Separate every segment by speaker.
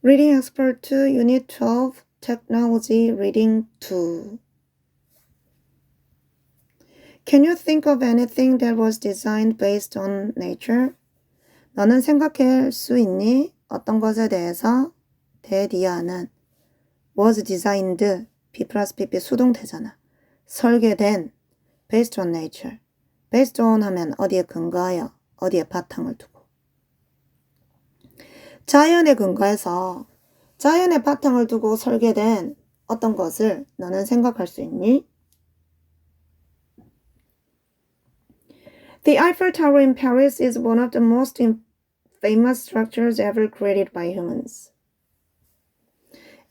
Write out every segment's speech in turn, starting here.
Speaker 1: Reading Expert 2, Unit 12, Technology Reading 2. Can you think of anything that was designed based on nature? 너는 생각할 수 있니? 어떤 것에 대해서? 대디아는 was designed, B 플러스 PP 수동태잖아. 설계된 based on nature. based on 하면 어디에 근거하여, 어디에 바탕을 두고. 자연에 근거해서 자연의 바탕을 두고 설계된 어떤 것을 너는 생각할 수 있니? The Eiffel Tower in Paris is one of the most famous structures ever created by humans.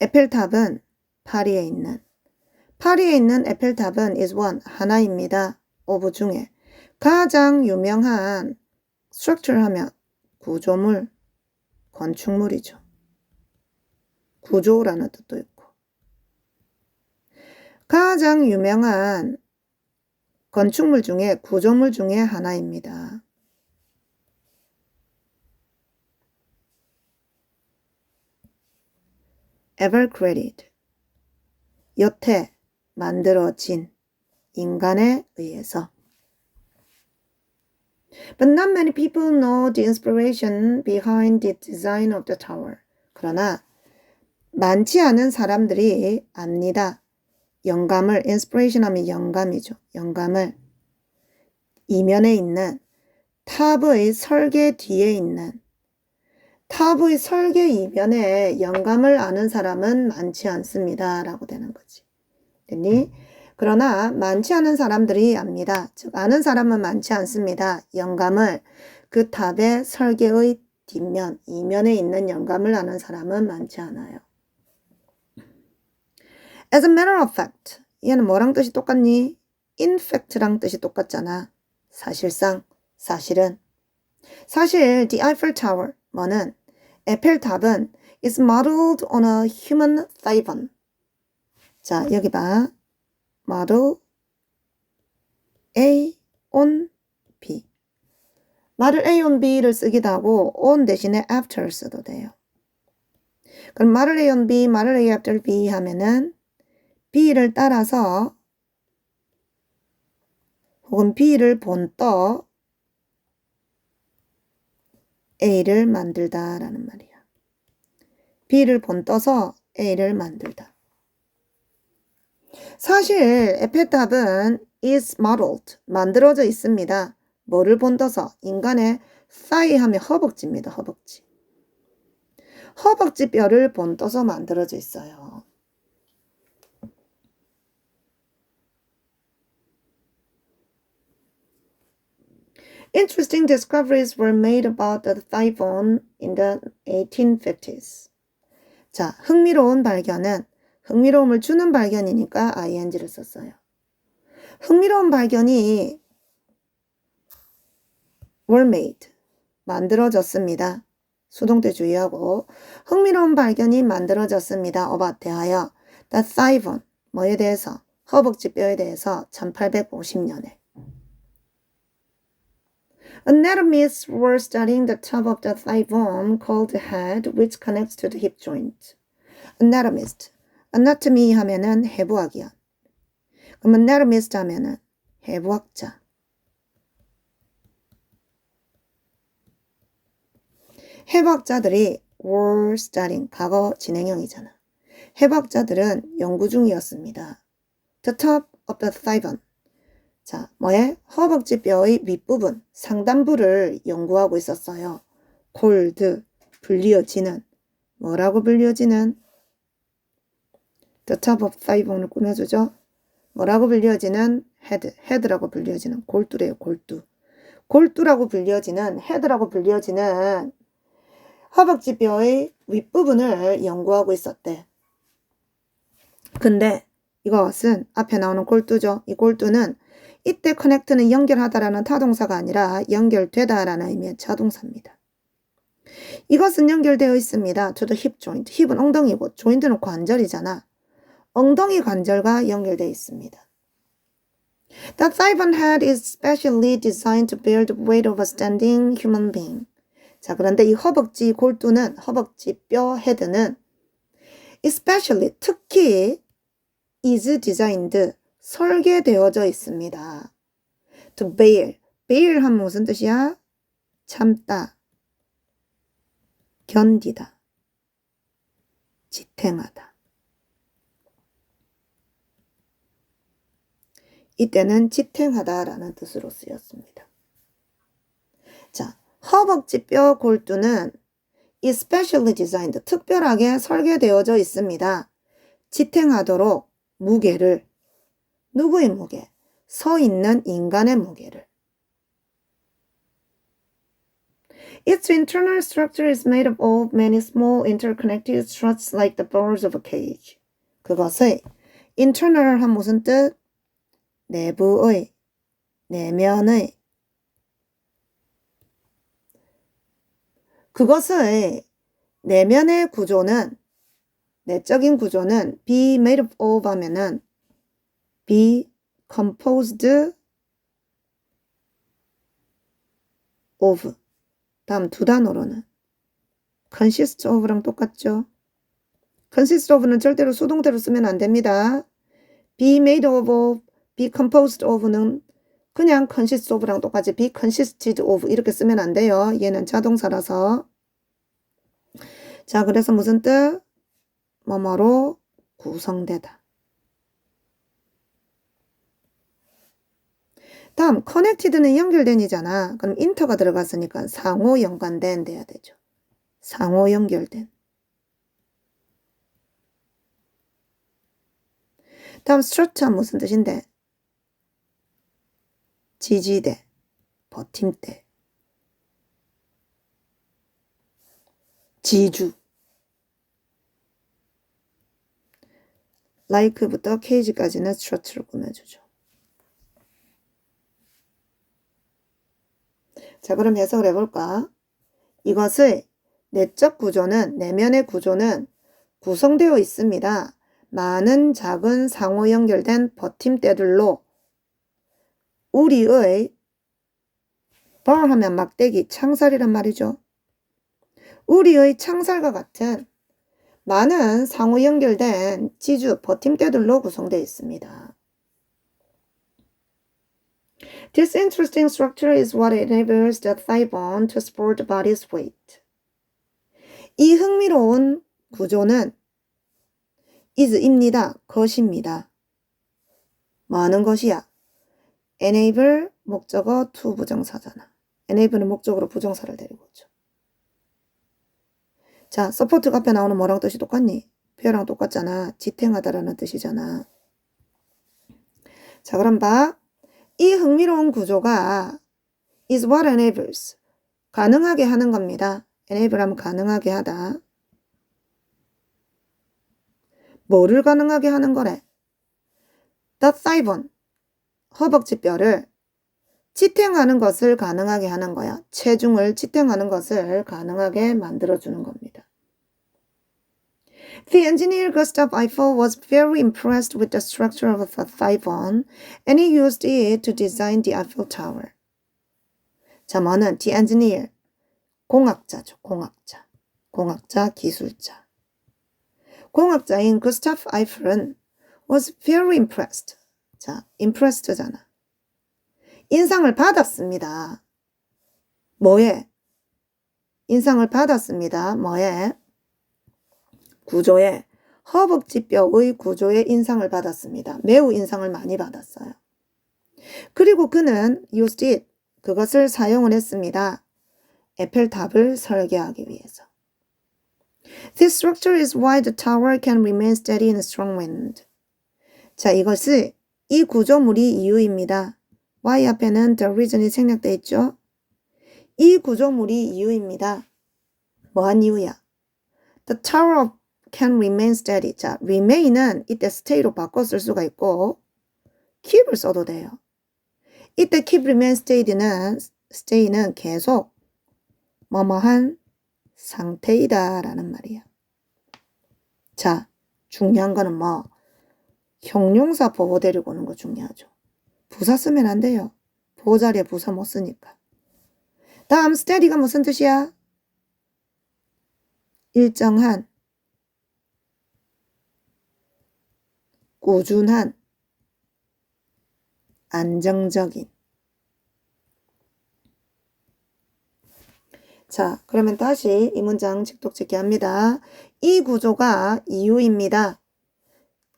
Speaker 1: 에펠탑은 파리에 있는 파리에 있는 에펠탑은 is one 하나입니다. 오브 중에 가장 유명한 structure 하면 구조물 건축물이죠. 구조라는 뜻도 있고. 가장 유명한 건축물 중에 구조물 중에 하나입니다. ever created. 여태 만들어진 인간에 의해서. But not many people know the inspiration behind the design of the tower. 그러나 많지 않은 사람들이 압니다. 영감을 inspiration 하면 영감이죠. 영감을 이면에 있는 탑의 설계 뒤에 있는 탑의 설계 이면에 영감을 아는 사람은 많지 않습니다. 라고 되는 거지. 됐니? 그러나 많지 않은 사람들이 압니다. 즉 아는 사람은 많지 않습니다. 영감을 그 탑의 설계의 뒷면, 이면에 있는 영감을 아는 사람은 많지 않아요. As a matter of fact, 얘는 뭐랑 뜻이 똑같니? In fact랑 뜻이 똑같잖아. 사실상, 사실은. 사실 the Eiffel Tower, 뭐는 에펠탑은 is modeled on a human thigh bone. 자, 여기 봐. Model A on B. 말을 A on B를 쓰기도 하고 on 대신에 after 써도 돼요. 그럼 말을 A on B, 말을 A after B 하면은 B를 따라서 혹은 B를 본떠 A를 만들다라는 말이야. B를 본떠서 A를 만들다. 사실 에펠탑은 is modeled 만들어져 있습니다. 뭐를 본떠서 인간의 thigh 하면 허벅지입니다. 허벅지. 허벅지 뼈를 본떠서 만들어져 있어요. Interesting discoveries were made about the thigh bone in the 1850s. 자, 흥미로운 발견은 흥미로움을 주는 발견이니까 ing를 썼어요. 흥미로운 발견이 were made. 만들어졌습니다. 수동태 주의하고 흥미로운 발견이 만들어졌습니다. about 대하여 the thigh bone. 뭐에 대해서? 허벅지 뼈에 대해서 1850년에. Anatomists were studying the top of the thigh bone called the head, which connects to the hip joint. Anatomist. Anatomy 하면은 해부학이야. 그럼 anatomist 하면은 해부학자. 해부학자들이 were studying 과거 진행형이잖아. 해부학자들은 연구 중이었습니다. The top of the thigh. 자, 뭐에? 허벅지 뼈의 윗부분, 상단부를 연구하고 있었어요. 콜드, 불리어지는, 뭐라고 불리어지는? Bone을 꾸며주죠. 뭐라고 불리어지는? 헤드, 헤드라고 불리어지는 골두래요, 골두. 골두라고 불리어지는, 헤드라고 불리어지는 허벅지 뼈의 윗부분을 연구하고 있었대. 근데 이것은 앞에 나오는 골두죠. 이 골두는 이때 connect는 연결하다라는 타동사가 아니라 연결되다라는 의미의 자동사입니다. 이것은 연결되어 있습니다. the hip joint. 힙은 엉덩이고 joint는 관절이잖아. 엉덩이 관절과 연결되어 있습니다. The bone head is specially designed to bear the weight of a standing human being. 자, 그런데 이 허벅지 골두는 허벅지 뼈 헤드는 especially 특히 is designed 설계되어져 있습니다. to bear. bear 하면 무슨 뜻이야? 참다. 견디다. 지탱하다. 이때는 지탱하다라는 뜻으로 쓰였습니다. 자, 허벅지 뼈 골두는 especially designed, 특별하게 설계되어져 있습니다. 지탱하도록 무게를, 누구의 무게? 서 있는 인간의 무게를. Its internal structure is made up of many small interconnected struts like the bars of a cage. 그것의 internal 한 무슨 뜻? 내부의, 내면의. 그것의 내면의 구조는, 내적인 구조는 be made of 하면은 be composed of. 다음 두 단어로는 consist of랑 똑같죠. consist of는 절대로 수동태로 쓰면 안 됩니다. be made of, be composed of는 그냥 consist of랑 똑같이 be consisted of 이렇게 쓰면 안 돼요. 얘는 자동사라서. 자, 그래서 무슨 뜻? 뭐뭐로 구성되다. 다음 connected는 연결된이잖아. 그럼 인터가 들어갔으니까 상호 연관된 돼야 되죠. 상호 연결된. 다음 structure 무슨 뜻인데? 지지대, 버팀대, 지주. like부터 cage까지는 structure로 꾸며주죠. 자, 그럼 해석을 해볼까? 이것의 내적 구조는, 내면의 구조는 구성되어 있습니다. 많은 작은 상호 연결된 버팀대들로 우리의 bar 하면 막대기, 창살이란 말이죠. 우리의 창살과 같은 많은 상호 연결된 지주, 버팀대들로 구성되어 있습니다. This interesting structure is what enables the thigh bone to support the body's weight. 이 흥미로운 구조는 is입니다. 것입니다. 뭐 하는 것이야? Enable 목적어 to 부정사잖아. enable은 목적으로 부정사를 데리고 오죠. 자, 서포트가 앞에 나오는 뭐랑 뜻이 똑같니? 표랑 똑같잖아. 지탱하다라는 뜻이잖아. 자, 그럼 봐. 이 흥미로운 구조가 is what enables 가능하게 하는 겁니다. enable 하면 가능하게 하다. 뭐를 가능하게 하는 거래? the thigh bone 허벅지뼈를 지탱하는 것을 가능하게 하는 거야. 체중을 지탱하는 것을 가능하게 만들어주는 겁니다. The engineer Gustav Eiffel was very impressed with the structure of the thigh bone and he used it to design the Eiffel Tower. 자, 뭐는 the engineer, 공학자죠. 공학자. 공학자, 기술자. 공학자인 Gustav Eiffel은 was very impressed. 자, impressed잖아. 인상을 받았습니다. 뭐에? 인상을 받았습니다. 뭐에? 구조에 허벅지 뼈의 구조에 인상을 받았습니다. 매우 인상을 많이 받았어요. 그리고 그는 used it, 그것을 사용을 했습니다. 에펠탑을 설계하기 위해서. This structure is why the tower can remain steady in a strong wind. 자, 이것을 이 구조물이 이유입니다. Y 앞에는 the reason이 생략되어 있죠. 이 구조물이 이유입니다. 뭐한 이유야? The tower of can remain steady. 자, remain은 이때 stay로 바꿔 쓸 수가 있고 keep을 써도 돼요. 이때 keep, remain, stay는 stay는 계속 뭐뭐한 상태이다 라는 말이야. 자, 중요한 거는 뭐 형용사 보호 데리고 오는 거 중요하죠. 부사 쓰면 안 돼요. 보호 자리에 부사 못 쓰니까. 다음 steady가 무슨 뜻이야? 일정한, 꾸준한, 안정적인. 자, 그러면 다시 이 문장 직독 짓기 합니다. 이 구조가 이유입니다.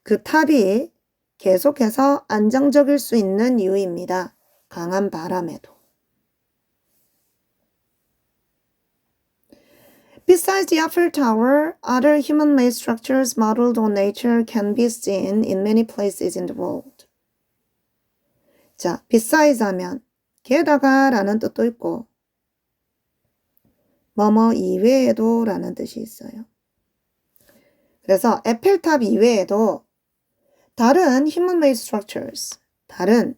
Speaker 1: 그 탑이 계속해서 안정적일 수 있는 이유입니다. 강한 바람에도. Besides the Eiffel Tower, other human-made structures modeled on nature can be seen in many places in the world. 자, besides 하면 게다가 라는 뜻도 있고 뭐뭐 이외에도 라는 뜻이 있어요. 그래서 에펠탑 이외에도 다른 human-made structures, 다른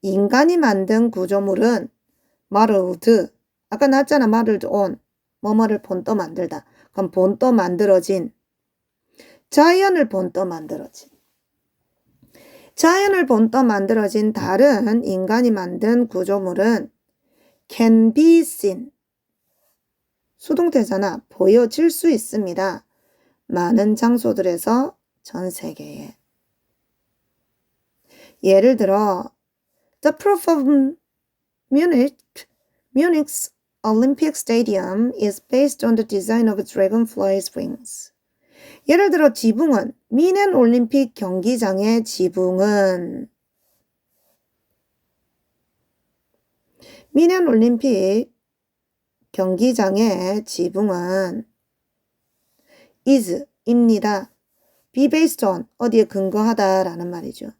Speaker 1: 인간이 만든 구조물은 modeled, 아까 나왔잖아 modeled on, 뭐뭐를 본떠 만들다. 그럼 본떠 만들어진, 자연을 본떠 만들어진. 자연을 본떠 만들어진 다른 인간이 만든 구조물은 can be seen. 수동태잖아. 보여질 수 있습니다. 많은 장소들에서 전 세계에. 예를 들어, The proof of Munich, Munich's Olympic Stadium is based on the design of dragonfly's wings. 예를 들어 지붕은 미넨 올림픽 경기장의 지붕은 미넨 올림픽 경기장의 지붕은 is 입니다. be based on 어디에 근거하다라는 말이죠.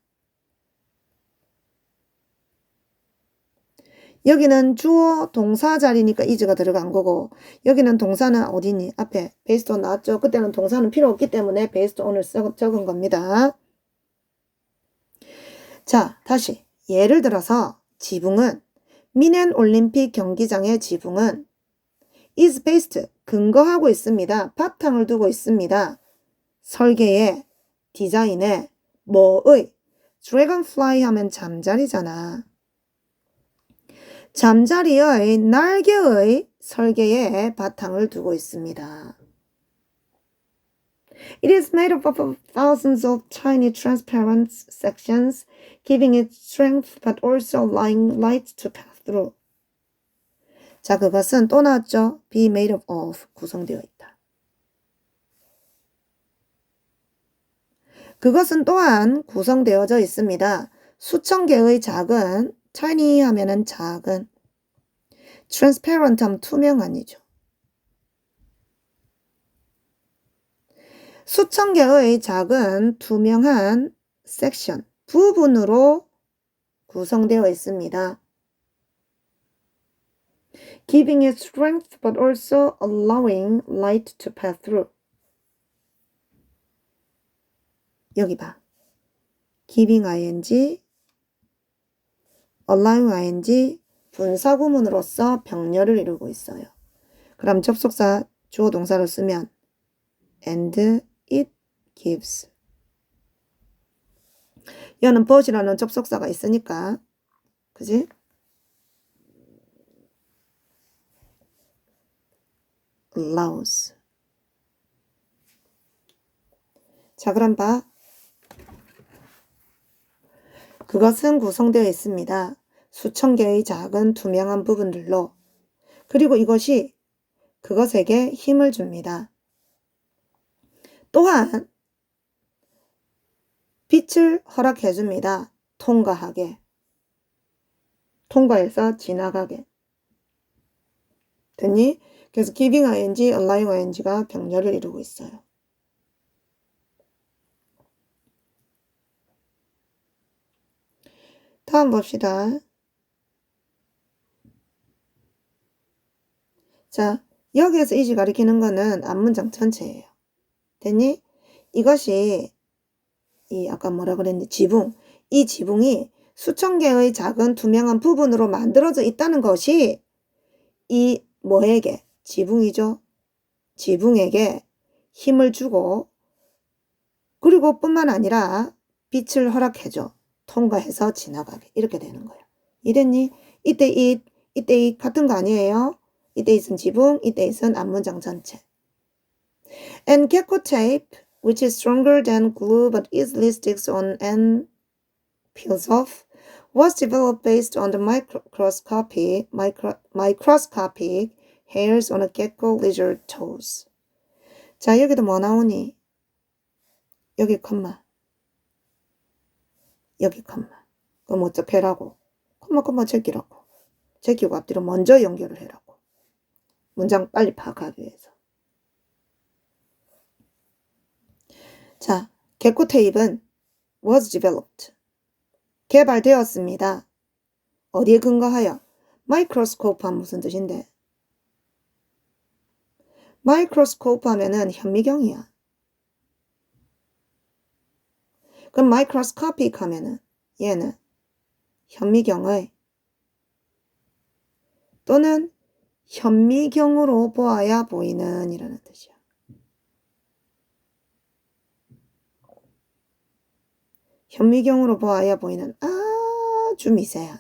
Speaker 1: 여기는 주어 동사 자리니까 is가 들어간 거고 여기는 동사는 어디니? 앞에 based on 나왔죠? 그때는 동사는 필요 없기 때문에 on을 써, 적은 겁니다. 자, 다시 예를 들어서 지붕은 미넨 올림픽 경기장의 지붕은 is based 근거하고 있습니다. 바탕을 두고 있습니다. 설계에 디자인에 뭐의 dragonfly 하면 잠자리잖아. 잠자리의 날개의 설계에 바탕을 두고 있습니다. It is made up of thousands of tiny transparent sections, giving it strength but also allowing light to pass through. 자, 그것은 또 나왔죠? be made up of 구성되어 있다. 그것은 또한 구성되어져 있습니다. 수천 개의 작은 tiny 하면은 작은 transparent 하면 투명한이죠. 수천 개의 작은 투명한 섹션, 부분으로 구성되어 있습니다. giving it strength but also allowing light to pass through. 여기 봐. giving ing, allowing ing, 분사구문으로서 병렬을 이루고 있어요. 그럼 접속사 주어 동사를 쓰면 and it gives. 여는 but이라는 접속사가 있으니까 그지? allows. 자, 그럼 봐. 그것은 구성되어 있습니다. 수천 개의 작은 투명한 부분들로. 그리고 이것이 그것에게 힘을 줍니다. 또한 빛을 허락해 줍니다. 통과하게. 통과해서 지나가게. 됐니? 그래서 giving ing, allowing ing가 병렬을 이루고 있어요. 다음 봅시다. 자, 여기에서 이지 가리키는 거는 앞문장 전체예요. 됐니? 이것이 이 아까 뭐라 그랬니? 지붕. 이 지붕이 수천 개의 작은 투명한 부분으로 만들어져 있다는 것이 이 뭐에게 지붕이죠. 지붕에게 힘을 주고 그리고 뿐만 아니라 빛을 허락해줘. 통과해서 지나가게. 이렇게 되는 거예요. 이랬니? 이때 이, 이때 이 같은 거 아니에요? 이때 있은 지붕, 이때 있은 앞문장 전체. And gecko tape, which is stronger than glue but easily sticks on and peels off, was developed based on the microscopic, micro, microscopic hairs on a gecko lizard toes. 자, 여기도 뭐 나오니? 여기 컴마. 여기 컴마. 그럼 어떻게 해라고? 컴마 컴마 제끼라고. 제끼고 앞뒤로 먼저 연결을 해라고. 문장 빨리 파악하기 위해서. 자, 개코 테이프는 was developed. 개발되었습니다. 어디에 근거하여? 마이크로스코프 한 무슨 뜻인데? 마이크로스코프 하면은 현미경이야. 그럼 마이크로스코픽 하면은 얘는 현미경의 또는 현미경으로 보아야 보이는 이라는 뜻이야. 현미경으로 보아야 보이는 아주 미세한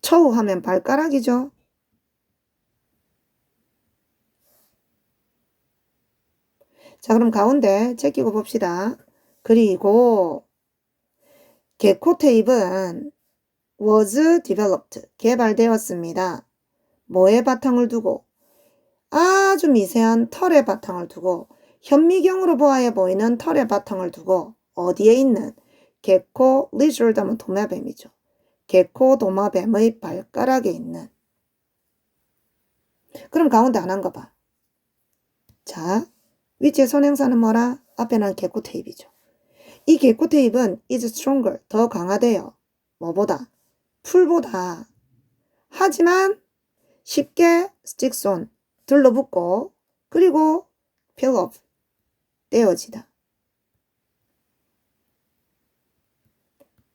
Speaker 1: 처우 하면 발가락이죠. 자, 그럼 가운데 제끼고 봅시다. 그리고 개코 테이프는 was developed, 개발되었습니다. 뭐의 바탕을 두고? 아주 미세한 털의 바탕을 두고 현미경으로 보아야 보이는 털의 바탕을 두고 어디에 있는 개코 하면 도마뱀이죠. 개코 도마뱀의 발가락에 있는 그럼 가운데 안한거 봐. 자, 위치의 선행사는 뭐라? 앞에는 개코 테이프이죠. 이 개코 테이프는 is stronger, 더 강하대요. 뭐보다? 풀보다. 하지만 쉽게 sticks on, 들러붙고 그리고 peel off, 떼어지다.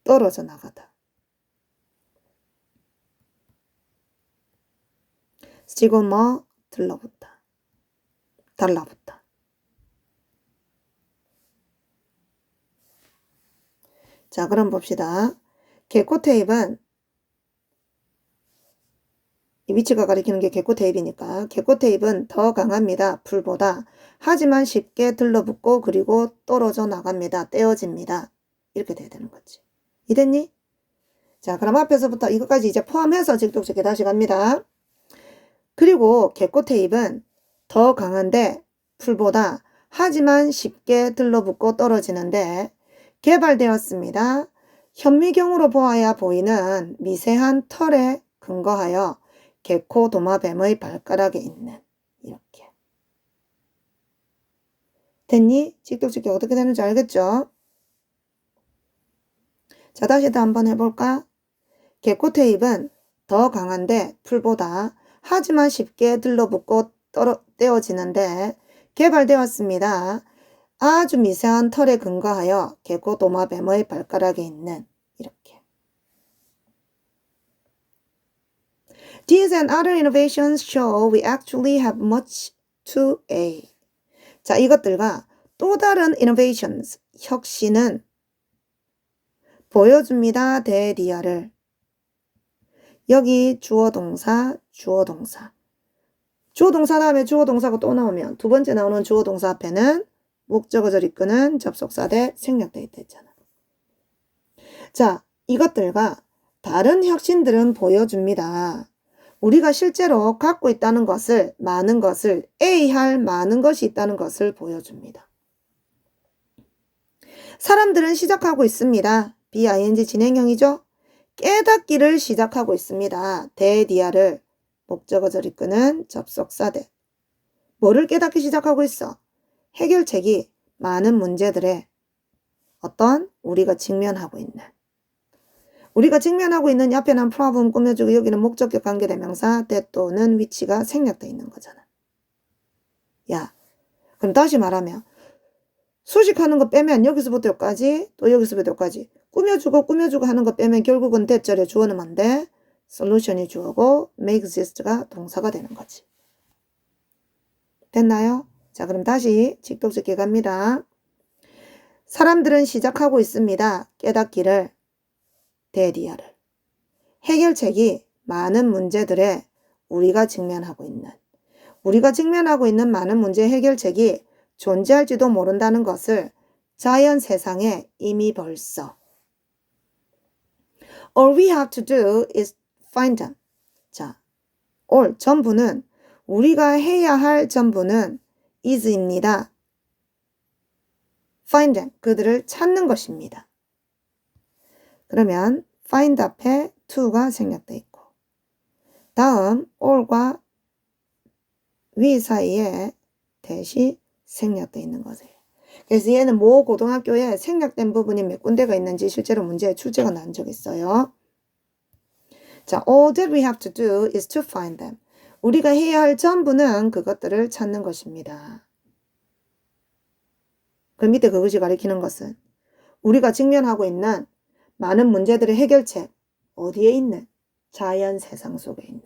Speaker 1: 떨어져 나가다. 스티고 뭐 들러붙다. 달라붙다. 자, 그럼 봅시다. 개코 테이프는 이 위치가 가리키는 게 개코 테이프니까 개코 테이프는 더 강합니다. 풀보다. 하지만 쉽게 들러붙고 그리고 떨어져 나갑니다. 떼어집니다. 이렇게 돼야 되는 거지. 이랬니? 자, 그럼 앞에서부터 이것까지 이제 포함해서 직독적게 다시 갑니다. 그리고 개코 테이프는 더 강한데 풀보다 하지만 쉽게 들러붙고 떨어지는데 개발되었습니다. 현미경으로 보아야 보이는 미세한 털에 근거하여 개코 도마뱀의 발가락에 있는 이렇게 됐니? 직독직기 어떻게 되는지 알겠죠? 자 다시 또 한번 해볼까? 개코 테이프는 더 강한데 풀보다 하지만 쉽게 들러붙고 떨어, 떼어지는데 개발되었습니다. 아주 미세한 털에 근거하여 개코 도마뱀의 발가락에 있는 이렇게. These and other innovations show we actually have much to a. 자, 이것들과 또 다른 innovations, 혁신은 보여줍니다. 대리어를. 여기 주어 동사, 주어 동사. 주어 동사 다음에 주어 동사가 또 나오면 두 번째 나오는 주어 동사 앞에는 목적어절 이끄는 접속사 대 생략돼 있다 했잖아. 자, 이것들과 다른 혁신들은 보여줍니다. 우리가 실제로 갖고 있다는 것을, 많은 것을, A할 많은 것이 있다는 것을 보여줍니다. 사람들은 시작하고 있습니다. BING 진행형이죠? 깨닫기를 시작하고 있습니다. 대디아를 목적어절 이끄는 접속사 대. 뭐를 깨닫기 시작하고 있어? 해결책이 많은 문제들의 어떤 우리가 직면하고 있는 우리가 직면하고 있는 옆에는 problem 꾸며주고 여기는 목적격 관계대명사 때 또는 위치가 생략돼 있는 거잖아. 야, 그럼 다시 말하면 수식하는 거 빼면 여기서부터 여기까지 또 여기서부터 여기까지 꾸며주고 꾸며주고 하는 거 빼면 결국은 대절에 주어는 뭔데 솔루션이 주어고 make exist가 동사가 되는 거지. 됐나요? 자, 그럼 다시 직독적게 갑니다. 사람들은 시작하고 있습니다. 깨닫기를, 대디어를. 해결책이 많은 문제들의 우리가 직면하고 있는 우리가 직면하고 있는 많은 문제 해결책이 존재할지도 모른다는 것을 자연 세상에 이미 벌써 All we have to do is find them. 자, all 전부는 우리가 해야 할 전부는 is입니다. find them 그들을 찾는 것입니다. 그러면 find 앞에 to가 생략돼 있고 다음 all과 위 사이에 대시 생략돼 있는 거세요. 그래서 얘는 모 고등학교에 생략된 부분이 몇 군데가 있는지 실제로 문제에 출제가 난 적 있어요. 자, all that we have to do is to find them. 우리가 해야 할 전부는 그것들을 찾는 것입니다. 그 밑에 그것이 가리키는 것은 우리가 직면하고 있는 많은 문제들의 해결책 어디에 있는 자연 세상 속에 있는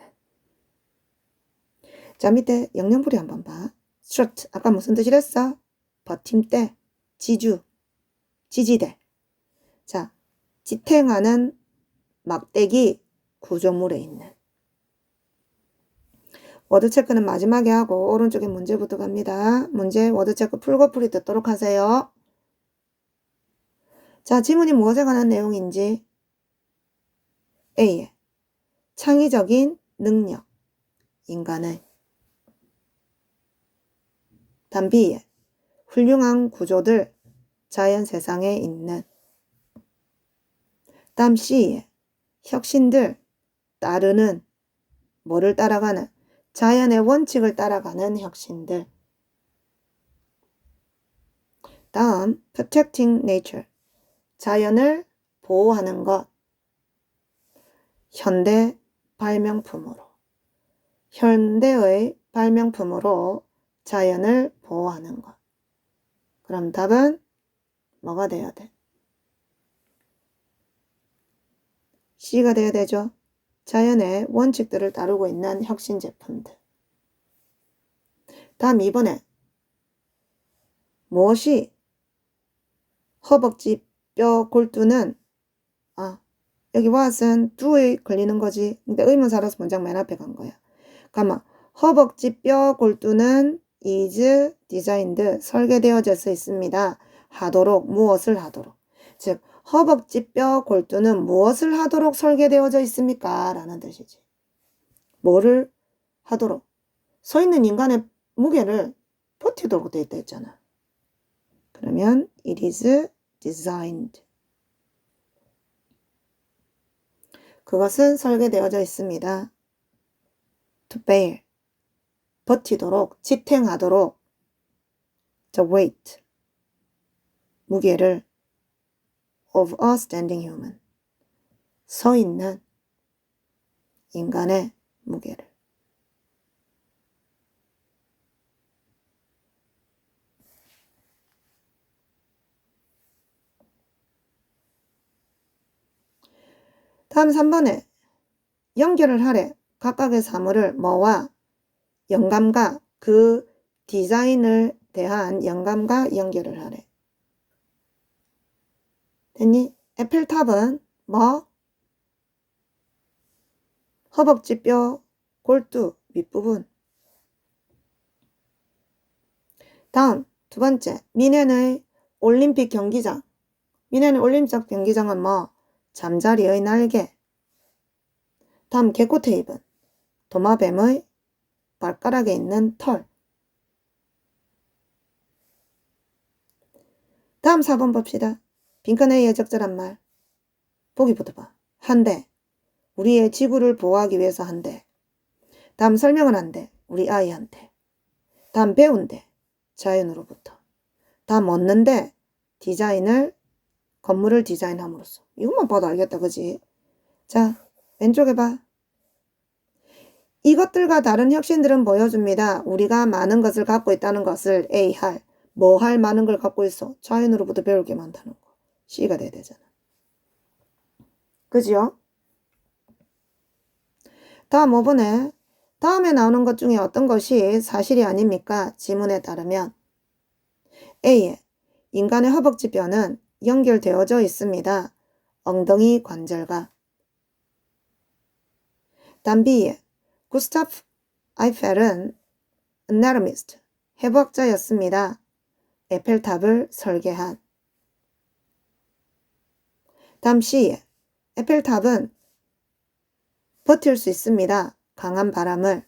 Speaker 1: 자 밑에 영영풀이 한번 봐. strut 아까 무슨 뜻이랬어? 버팀대, 지주, 지지대. 자 지탱하는 막대기 구조물에 있는 워드 체크는 마지막에 하고 오른쪽에 문제부터 갑니다. 문제 워드 체크 풀고 풀이 듣도록 하세요. 자, 지문이 무엇에 관한 내용인지. A에 창의적인 능력, 인간의. 단 B에 훌륭한 구조들, 자연 세상에 있는. 단 C에 혁신들, 따르는. 뭐를 따라가는 자연의 원칙을 따라가는 혁신들. 다음 protecting nature 자연을 보호하는 것 현대 발명품으로 현대의 발명품으로 자연을 보호하는 것. 그럼 답은 뭐가 돼야 돼? C가 돼야 되죠. 자연의 원칙들을 다루고 있는 혁신 제품들. 다음 2번에 무엇이 허벅지 뼈 골두는 아 여기 what은 do에 걸리는 거지. 근데 의문사라서 문장 맨 앞에 간 거야. 가만 허벅지 뼈 골두는 is designed 설계되어져 있습니다. 하도록 무엇을 하도록 즉 허벅지 뼈 골두는 무엇을 하도록 설계되어져 있습니까? 라는 뜻이지. 뭐를 하도록? 서 있는 인간의 무게를 버티도록 되어 있다 했잖아. 그러면 it is designed. 그것은 설계되어져 있습니다. to bear. 버티도록, 지탱하도록 the weight. 무게를 of a standing human. 서 있는 인간의 무게를. 다음 3번에 연결을 하래. 각각의 사물을 뭐와 영감과 그 디자인을 대한 영감과 연결을 하래. 됐니? 에펠탑은 뭐? 허벅지 뼈, 골두, 밑부분. 다음 두 번째 미넨의 올림픽 경기장. 미넨의 올림픽 경기장은 뭐? 잠자리의 날개. 다음 개코 테이프는 도마뱀의 발가락에 있는 털. 다음 4번 봅시다. 빈칸의 예적절한 말. 보기부터 봐. 한대. 우리의 지구를 보호하기 위해서 한대. 다음 설명은 한대. 우리 아이한테. 다음 배운대. 자연으로부터. 다음 얻는데 디자인을 건물을 디자인함으로써. 이것만 봐도 알겠다. 그지? 자, 왼쪽에 봐. 이것들과 다른 혁신들은 보여줍니다. 우리가 많은 것을 갖고 있다는 것을 A 할, 뭐 할 많은 걸 갖고 있어. 자연으로부터 배울 게 많다는 거. C가 돼야 되잖아. 그지요? 다음 5번에 다음에 나오는 것 중에 어떤 것이 사실이 아닙니까? 지문에 따르면 A에 인간의 허벅지 뼈는 연결되어져 있습니다. 엉덩이 관절과 단 B에 구스타프 아이펠은 anatomist, 해부학자였습니다. 에펠탑을 설계한. C. 에펠탑은 버틸 수 있습니다. 강한 바람을.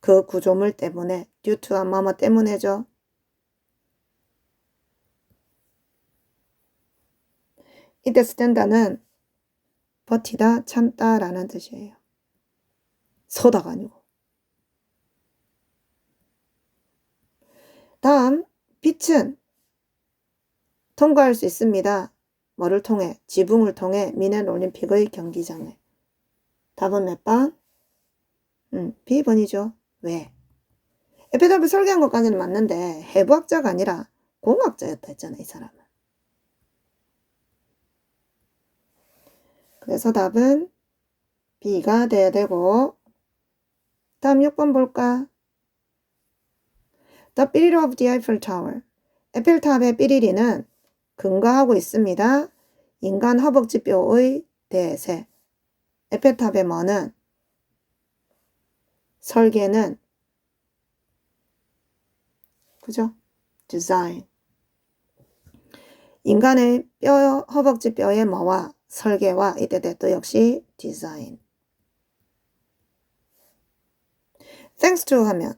Speaker 1: 그 구조물 때문에, to 뭐뭐 때문에죠. 이때 스탠다는 버티다, 참다 라는 뜻이에요. 서다가 아니고. 다음, 빛은 통과할 수 있습니다. 뭐를 통해? 지붕을 통해 미넨 올림픽의 경기장을. 답은 몇 번? 음, B번이죠. 왜? 에페답을 설계한 것까지는 맞는데 해부학자가 아니라 공학자였다 했잖아, 이 사람은. 그래서 답은 B가 돼야 되고 다음 6번 볼까? The Beryl of the Eiffel Tower. 에펠탑의 삐리리는 근거하고 있습니다. 인간 허벅지뼈의 대세. 에펠탑의 뭐는 설계는 그죠? 디자인. 인간의 뼈, 허벅지 뼈의 뭐와 설계와 이때 또 역시 디자인. thanks to 하면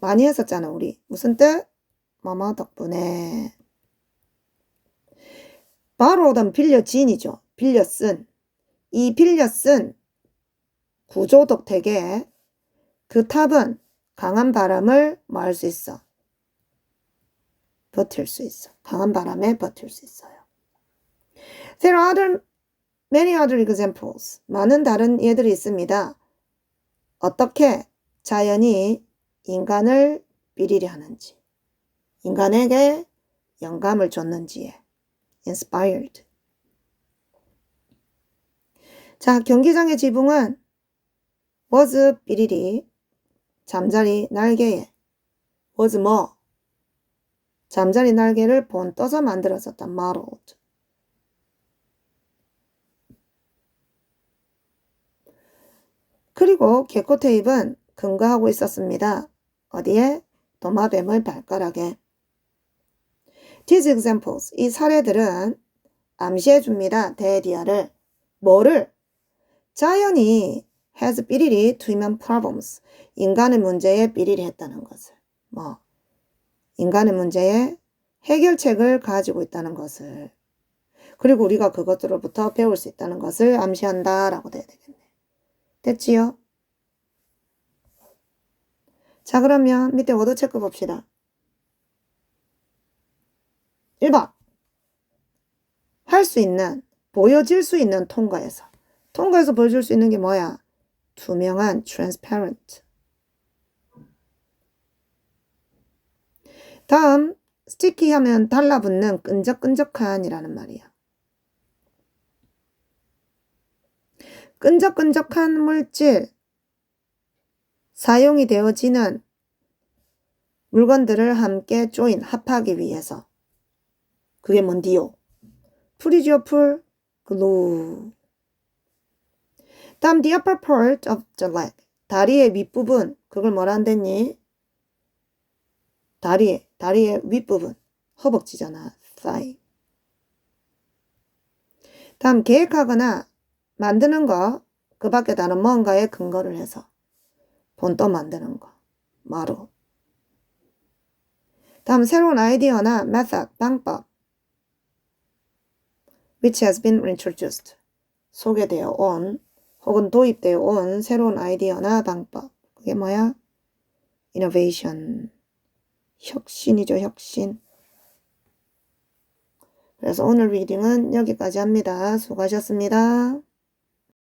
Speaker 1: 많이 했었잖아, 우리. 무슨 뜻? 뭐뭐 덕분에. 바로던 빌려 진이죠. 빌려 쓴. 이 빌려 쓴 구조 독 택에 그 탑은 강한 바람을 뭐 할 수 있어? 버틸 수 있어. 강한 바람에 버틸 수 있어요. There are other, many other examples. 많은 다른 예들이 있습니다. 어떻게 자연이 인간을 삐리리 하는지, 인간에게 영감을 줬는지에 inspired. 자, 경기장의 지붕은 was 삐리리, 잠자리 날개에 was 뭐 잠자리 날개를 본 떠서 만들어졌다 modeled. 그리고 개코 테이프는 근거하고 있었습니다. 어디에? 도마뱀의 발가락에. These examples, 이 사례들은 암시해 줍니다. 대디아를. 뭐를? 자연이 has 삐리리 to human problems. 인간의 문제에 삐리리 했다는 것을. 뭐, 인간의 문제에 해결책을 가지고 있다는 것을. 그리고 우리가 그것으로부터 배울 수 있다는 것을 암시한다 라고 돼야 되겠네. 됐지요? 자, 그러면 밑에 워드 체크 봅시다. 1번. 할 수 있는, 보여질 수 있는 통과에서. 통과에서 보여줄 수 있는 게 뭐야? 투명한, transparent. 다음, sticky 하면 달라붙는 끈적끈적한이라는 말이야. 끈적끈적한 물질, 사용이 되어지는 물건들을 함께 조인, 합하기 위해서. 그게 뭔디요? 풀이지요, 풀? 글루. 다음, the upper part of the leg. 다리의 윗부분. 그걸 뭐라 한댔니? 다리, 다리의 윗부분. 허벅지잖아. thigh. 다음, 계획하거나 만드는 거. 그 밖에 다른 뭔가에 근거를 해서. 본떠 만드는 거. 마루. 다음 새로운 아이디어나 method, 방법. Which has been introduced. 소개되어 온 혹은 도입되어 온 새로운 아이디어나 방법. 그게 뭐야? innovation. 혁신이죠, 혁신. 그래서 오늘 리딩은 여기까지 합니다. 수고하셨습니다.